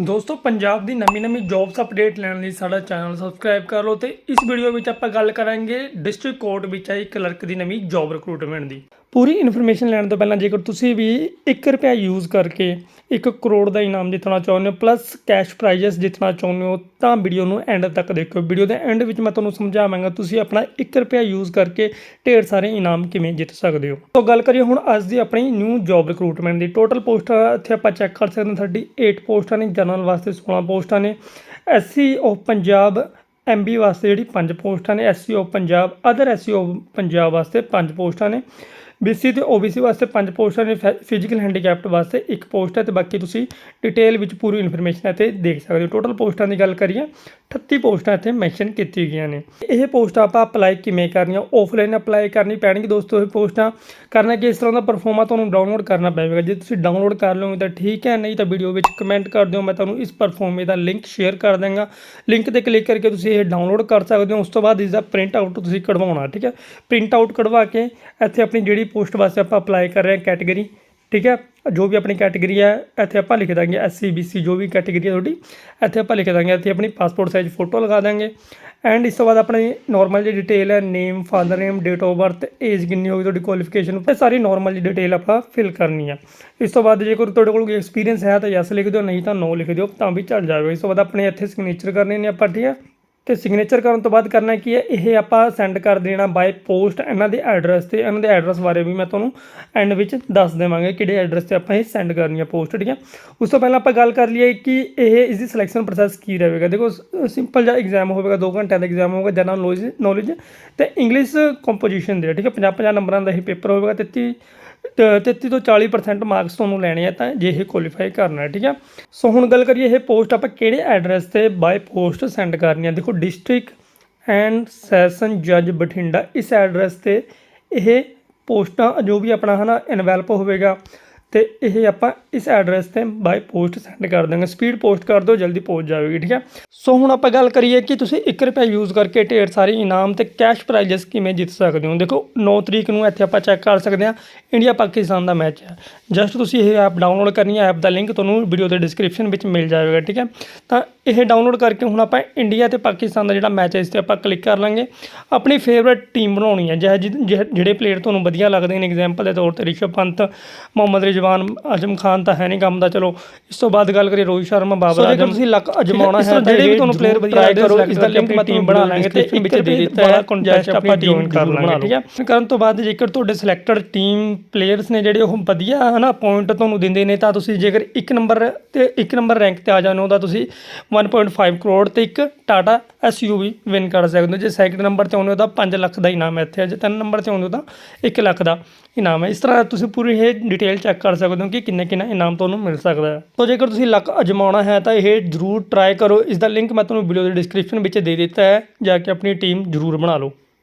ਦੋਸਤੋ, ਪੰਜਾਬ ਦੀ ਨਵੀਂ ਨਵੀਂ ਜੌਬਸ ਅਪਡੇਟ ਲੈਣ ਲਈ ਸਾਡਾ ਚੈਨਲ ਸਬਸਕ੍ਰਾਈਬ ਕਰ ਲਓ ਤੇ ਇਸ ਵੀਡੀਓ ਵਿੱਚ ਆਪਾਂ ਗੱਲ ਕਰਾਂਗੇ ਡਿਸਟ੍ਰਿਕਟ ਕੋਰਟ ਵਿੱਚ ਆਈ ਕਲਰਕ ਦੀ ਨਵੀਂ ਜੌਬ ਰਿਕਰੂਟਮੈਂਟ ਦੀ। ਪੂਰੀ ਇਨਫੋਰਮੇਸ਼ਨ ਲੈਣ ਤੋਂ ਪਹਿਲਾਂ ਜੇਕਰ ਤੁਸੀਂ ਵੀ 1 ਰੁਪਿਆ ਯੂਜ਼ ਕਰਕੇ 1 ਕਰੋੜ ਦਾ ਇਨਾਮ ਜਿੱਤਣਾ ਚਾਹੁੰਦੇ ਹੋ ਪਲੱਸ ਕੈਸ਼ ਪ੍ਰਾਈਜ਼ਸ ਜਿੱਤਣਾ ਚਾਹੁੰਦੇ ਹੋ, ਤਾਂ ਵੀਡੀਓ ਨੂੰ ਐਂਡ ਤੱਕ ਦੇਖੋ ਵੀਡੀਓ ਦੇ ਐਂਡ ਵਿੱਚ ਮੈਂ ਤੁਹਾਨੂੰ ਸਮਝਾਵਾਂਗਾ, ਤੁਸੀਂ ਆਪਣਾ 1 ਰੁਪਿਆ ਯੂਜ਼ ਕਰਕੇ ਢੇਰ ਸਾਰੇ ਇਨਾਮ ਕਿਵੇਂ ਜਿੱਤ ਸਕਦੇ ਹੋ। ਤੋਂ ਗੱਲ ਕਰੀਏ ਹੁਣ ਅੱਜ ਦੀ ਆਪਣੀ ਨਿਊ ਜੌਬ ਰਿਕਰੂਟਮੈਂਟ ਦੀ। ਟੋਟਲ ਪੋਸਟਾਂ ਇੱਥੇ ਆਪਾਂ ਚੈੱਕ ਕਰ ਸਕਦੇ ਹਾਂ 38 ਪੋਸਟਾਂ ਨੇ, ਜਨਰਲ ਵਾਸਤੇ 16 ਪੋਸਟਾਂ ਨੇ। ਐਸਸੀ ਆਫ ਪੰਜਾਬ ਐਮਬੀ ਵਾਸਤੇ ਜਿਹੜੀ ਪੰਜ ਪੋਸਟਾਂ ਨੇ SC of Punjab other SC of Punjab ਵਾਸਤੇ ਪੰਜ ਪੋਸਟਾਂ ਨੇ। ਬੀਸੀ ਤੇ ਓਬੀਸੀ ਵਾਸਤੇ ਪੰਜ ਪੋਸਟਾਂ ਨੇ ਫਿਜ਼ੀਕਲ ਹੈਂਡੀਕੈਪਟ ਵਾਸਤੇ ਇੱਕ ਪੋਸਟ ਹੈ ਤੇ ਬਾਕੀ ਤੁਸੀਂ ਡਿਟੇਲ ਵਿੱਚ ਪੂਰੀ ਇਨਫੋਰਮੇਸ਼ਨ ਇੱਥੇ ਦੇਖ ਸਕਦੇ ਹੋ। ਟੋਟਲ ਪੋਸਟਾਂ ਦੀ ਗੱਲ ਕਰੀਏ 38 ਪੋਸਟਾਂ ਇੱਥੇ ਮੈਂਸ਼ਨ ਕੀਤੀ ਗਈਆਂ ਨੇ। ਇਹ ਪੋਸਟਾਂ ਆਪਾਂ ਅਪਲਾਈ ਕਿਵੇਂ ਕਰਨੀਆਂ ਆਫਲਾਈਨ ਅਪਲਾਈ ਕਰਨੀ ਪੈਣਗੀ ਦੋਸਤੋ ਇਹ ਪੋਸਟਾਂ। ਕਰਨਾ ਕਿ ਇਸ ਤਰ੍ਹਾਂ ਦਾ ਪਰਫਾਰਮਾ ਤੁਹਾਨੂੰ ਡਾਊਨਲੋਡ ਕਰਨਾ ਪਵੇਗਾ। ਜੇ ਤੁਸੀਂ ਡਾਊਨਲੋਡ ਕਰ ਲਓਗੇ ਤਾਂ ਠੀਕ ਹੈ, ਨਹੀਂ ਤਾਂ ਵੀਡੀਓ ਵਿੱਚ ਕਮੈਂਟ ਕਰ ਦਿਓ। ਮੈਂ ਤੁਹਾਨੂੰ ਇਸ ਪਰਫਾਰਮੇ ਦਾ ਲਿੰਕ ਸ਼ੇਅਰ ਕਰ ਦਾਂਗਾ ਲਿੰਕ ਤੇ ਕਲਿੱਕ ਕਰਕੇ ਤੁਸੀਂ ਇਹ ਡਾਊਨਲੋਡ ਕਰ ਸਕਦੇ ਹੋ। ਉਸ ਤੋਂ ਬਾਅਦ ਇਸ ਦਾ ਪ੍ਰਿੰਟ ਆਊਟ ਤੁਸੀਂ ਕਢਵਾਉਣਾ, ਠੀਕ ਹੈ? ਪ੍ਰਿੰਟ ਆਊਟ ਕਢਵਾ ਕੇ ਇੱਥੇ ਆਪਣੀ ਜਿਹੜੀ ਪੋਸਟ ਵਾਸਤੇ ਆਪਾਂ ਅਪਲਾਈ ਕਰ ਰਹੇ ਹਾਂ ਕੈਟਾਗਰੀ ਠੀਕ ਹੈ? ਜੋ ਵੀ ਆਪਣੀ ਕੈਟਾਗਰੀ ਹੈ, ਇੱਥੇ ਆਪਾਂ ਲਿਖ ਦਾਂਗੇ ਐਸਸੀ ਬੀਸੀ ਜੋ ਵੀ ਕੈਟਾਗਰੀ ਹੈ ਤੁਹਾਡੀ, ਇੱਥੇ ਆਪਾਂ ਲਿਖ ਦਾਂਗੇ, ਇੱਥੇ ਆਪਣੀ ਪਾਸਪੋਰਟ ਸਾਈਜ਼ ਫੋਟੋ ਲਗਾ ਦਾਂਗੇ। ਐਂਡ ਇਸ ਤੋਂ ਬਾਅਦ ਆਪਣੀ ਨਾਰਮਲ ਜਿਹੀ ਡਿਟੇਲ ਹੈ name father name date of birth age ਕਿੰਨੀ ਹੋਗੀ ਤੁਹਾਡੀ ਕੁਆਲੀਫਿਕੇਸ਼ਨ ਇਹ ਸਾਰੀ ਨਾਰਮਲ ਜਿਹੀ ਡਿਟੇਲ ਆਪਾਂ ਫਿਲ ਕਰਨੀ ਹੈ। ਇਸ ਤੋਂ ਬਾਅਦ ਜੇ ਕੋਈ ਤੁਹਾਡੇ ਕੋਲ ਕੋਈ ਐਕਸਪੀਰੀਅੰਸ ਹੈ ਤਾਂ ਯੈਸ ਲਿਖ ਦਿਓ, ਨਹੀਂ ਤਾਂ ਨੋ ਲਿਖ ਦਿਓ, ਤਾਂ ਵੀ ਚੱਲ ਜਾਵੇਗਾ। ਇਸ ਤੋਂ ਬਾਅਦ ਆਪਣੇ ਇੱਥੇ ਸਿਗਨੇਚਰ ਕਰਨੇ ਨੇ ਆਪਾਂ, ਠੀਕ ਹੈ? ਤੇ ਸਿਗਨੇਚਰ ਕਰਨ ਤੋਂ ਬਾਅਦ ਕਰਨਾ ਕੀ ਹੈ? ਇਹ ਆਪਾਂ ਸੈਂਡ ਕਰ ਦੇਣਾ ਬਾਈ ਪੋਸਟ ਇਹਨਾਂ ਦੇ ਐਡਰੈਸ ਤੇ, ਇਹਨਾਂ ਦੇ ਐਡਰੈਸ ਬਾਰੇ ਵੀ ਮੈਂ ਤੁਹਾਨੂੰ ਐਂਡ ਵਿੱਚ ਦੱਸ ਦੇਵਾਂਗਾ ਕਿਹੜੇ ਐਡਰੈਸ ਤੇ ਆਪਾਂ ਇਹ ਸੈਂਡ ਕਰਨੀ ਹੈ ਪੋਸਟ ਠੀਕ ਹੈ ਉਸ ਤੋਂ ਪਹਿਲਾਂ ਆਪਾਂ ਗੱਲ ਕਰ ਲਈਏ ਕਿ ਇਹ ਇਸ ਦੀ ਸਿਲੈਕਸ਼ਨ ਪ੍ਰੋਸੈਸ ਕੀ ਰਹੇਗਾ। ਦੇਖੋ ਸਿੰਪਲ ਜਿਹਾ ਐਗਜ਼ਾਮ ਹੋਵੇਗਾ 2 ਘੰਟਿਆਂ ਦਾ ਐਗਜ਼ਾਮ ਹੋਵੇਗਾ ਜਨਰਲ ਨੌਲੇਜ ਨੌਲੇਜ ਤੇ ਇੰਗਲਿਸ਼ ਕੰਪੋਜੀਸ਼ਨ ਦੇ, ਠੀਕ ਹੈ 50 50 ਨੰਬਰਾਂ ਦਾ ਇਹ ਪੇਪਰ ਹੋਵੇਗਾ 33 33 ਤੋਂ 40% ਮਾਰਕਸ ਤੁਹਾਨੂੰ ਲੈਣੇ ਆ ਤਾਂ ਜੇ ਇਹ ਕੁਆਲੀਫਾਈ ਕਰਨਾ ਹੈ ਠੀਕ ਹੈ ਸੋ ਹੁਣ ਗੱਲ ਕਰੀਏ ਇਹ ਪੋਸਟ ਆਪਾਂ ਕਿਹੜੇ ਐਡਰੈਸ ਤੇ ਬਾਈ ਪੋਸਟ ਸੈਂਡ ਕਰਨੀ ਆ? ਦੇਖੋ ਡਿਸਟ੍ਰਿਕਟ ਐਂਡ ਸੈਸ਼ਨ ਜੱਜ ਬਠਿੰਡਾ, ਇਸ ਐਡਰੈਸ ਤੇ ਇਹ ਪੋਸਟਾਂ ਜੋ ਵੀ ਆਪਣਾ ਹਨਾ ਇਨਵੈਲਪ ਹੋਵੇਗਾ ਤੇ ਇਹ ਆਪਾਂ ਇਸ ਐਡਰੈਸ ਤੇ ਬਾਈ ਪੋਸਟ ਸੈਂਡ ਕਰ ਦਾਂਗੇ ਸਪੀਡ ਪੋਸਟ ਕਰ ਦਿਓ, ਜਲਦੀ ਪਹੁੰਚ ਜਾਵੇਗੀ ਠੀਕ ਹੈ? ਸੋ ਹੁਣ ਆਪਾਂ ਗੱਲ ਕਰੀਏ ਕਿ ਤੁਸੀਂ 1 ਰੁਪਿਆ ਯੂਜ਼ ਕਰਕੇ ਢੇਰ ਸਾਰੇ ਇਨਾਮ ਤੇ ਕੈਸ਼ ਪ੍ਰਾਈਜ਼ਸ ਕਿਵੇਂ ਜਿੱਤ ਸਕਦੇ ਹੋ? ਦੇਖੋ 9 ਤਰੀਕ ਨੂੰ ਇੱਥੇ ਆਪਾਂ ਚੈੱਕ ਕਰ ਸਕਦੇ ਹਾਂ ਇੰਡੀਆ ਪਾਕਿਸਤਾਨ ਦਾ ਮੈਚ ਹੈ। ਜਸਟ ਤੁਸੀਂ ਇਹ ਐਪ ਡਾਊਨਲੋਡ ਕਰਨੀ ਹੈ ਐਪ ਦਾ ਲਿੰਕ ਤੁਹਾਨੂੰ ਵੀਡੀਓ ਦੇ ਡਿਸਕ੍ਰਿਪਸ਼ਨ ਵਿੱਚ ਮਿਲ ਜਾਵੇਗਾ, ਠੀਕ ਹੈ? ਤਾਂ ਇਹ ਡਾਊਨਲੋਡ ਕਰਕੇ ਹੁਣ ਆਪਾਂ ਇੰਡੀਆ ਤੇ ਪਾਕਿਸਤਾਨ ਦਾ ਜਿਹੜਾ ਮੈਚ ਹੈ, ਇਸ ਤੇ ਆਪਾਂ ਕਲਿੱਕ ਕਰ ਲਾਂਗੇ। ਆਪਣੀ ਫੇਵਰਟ ਟੀਮ ਬਣਾਉਣੀ ਹੈ, ਜਿਹੇ ਜਿਹੜੇ ਪਲੇਅਰ ਤੁਹਾਨੂੰ ਵਧੀਆ ਲੱਗਦੇ ਨੇ। ਐਗਜ਼ਾਮਪਲ ਦੇ ਤੌਰ ਤੇ ਰਿਸ਼ਵ ਪੰਤ, ਮੁਹੰਮਦ ਰਿਜ਼ਵਾਨ ਆਜ਼ਮ ਖਾਨ ਤਾਂ ਹੈ ਨਹੀਂ ਕੰਮ ਦਾ ਚਲੋ ਇਸ ਤੋਂ ਬਾਅਦ ਗੱਲ ਕਰੀਏ ਰੋਹਿਤ ਸ਼ਰਮਾ ਬਾਬਰ ਆਜ਼ਮ। ਤੁਸੀਂ ਲੱਕ ਅਜਮਾਉਣਾ ਹੈ ਜਿਹੜੇ ਵੀ ਤੁਹਾਨੂੰ ਪਲੇਅਰ ਵਧੀਆ ਲੱਗਦੇ ਕਰੋ ਇਸ ਦਾ ਲਿੰਕ ਮੈਂ ਟੀਮ ਬਣਾ ਲਾਂਗੇ ਤੇ ਵਿੱਚ ਦੇ ਦਿੱਤਾ ਹੈ ਕੰਟੈਸਟ ਆਪਾਂ ਜੁਆਇਨ ਕਰ ਲਾਂਗੇ ਠੀਕ ਹੈ? ਕਰਨ ਤੋਂ ਬਾਅਦ ਜੇਕਰ ਤੁਹਾਡੇ ਸਿਲੈਕਟਡ ਟੀਮ ਪਲੇਅਰਸ ਨੇ ਜਿਹੜੇ ਉਹ ਵਧੀਆ ਹਨਾ ਪੁਆਇੰਟ ਤੁਹਾਨੂੰ ਦਿੰਦੇ ਨੇ ਤਾਂ ਤੁਸੀਂ ਜੇਕਰ ਇੱਕ ਨੰਬਰ ਤੇ ਇੱਕ ਨੰਬਰ ਰੈਂਕ ਤੇ ਆ ਹੋ ਤਾਂ ਤੁਸੀਂ 1.5 ਕਰੋੜ ਤੇ ਇੱਕ ਟਾਟਾ ਐਸਯੂਵੀ ਵਿਨ ਕਰ ਸਕਦੇ ਹੋ। ਜੇ ਸੈਕਿੰਡ ਨੰਬਰ ਤੇ ਆਉਂਦੇ ਹੋ ਤਾਂ 5 ਲੱਖ ਦਾ ਇਨਾਮ ਹੈ ਇੱਥੇ। ਜੇ ਤਿੰਨ ਨੰਬਰ ਤੇ ਆਉਂਦੇ ਹੋ ਤਾਂ 1 ਲੱਖ ਦਾ। ਇਨਾਮ ਹੈ। ਇਸ ਤਰ੍ਹਾਂ ਤੁਸੀਂ ਪੂਰੀ ਇਹ ਡਿਟੇਲ ਚੈੱਕ ਕਰ ਸਕਦੇ ਹੋ ਕਿ ਕਿੰਨੇ ਕਿੰਨਾ ਇਨਾਮ ਤੁਹਾਨੂੰ ਮਿਲ ਸਕਦਾ ਹੈ। ਤਾਂ ਜੇਕਰ ਤੁਸੀਂ ਲੱਕ ਅਜਮਾਉਣਾ ਹੈ ਤਾਂ ਇਹ ਜ਼ਰੂਰ ਟਰਾਈ ਕਰੋ। ਇਸ ਦਾ ਲਿੰਕ ਮੈਂ ਤੁਹਾਨੂੰ ਵੀਡੀਓ ਦੇ ਡਿਸਕ੍ਰਿਪਸ਼ਨ ਵਿੱਚ ਦੇ ਦਿੱਤਾ ਹੈ। ਜਾ ਕੇ ਆਪਣੀ ਟੀਮ ਜ਼ਰੂਰ ਬਣਾ ਲਓ।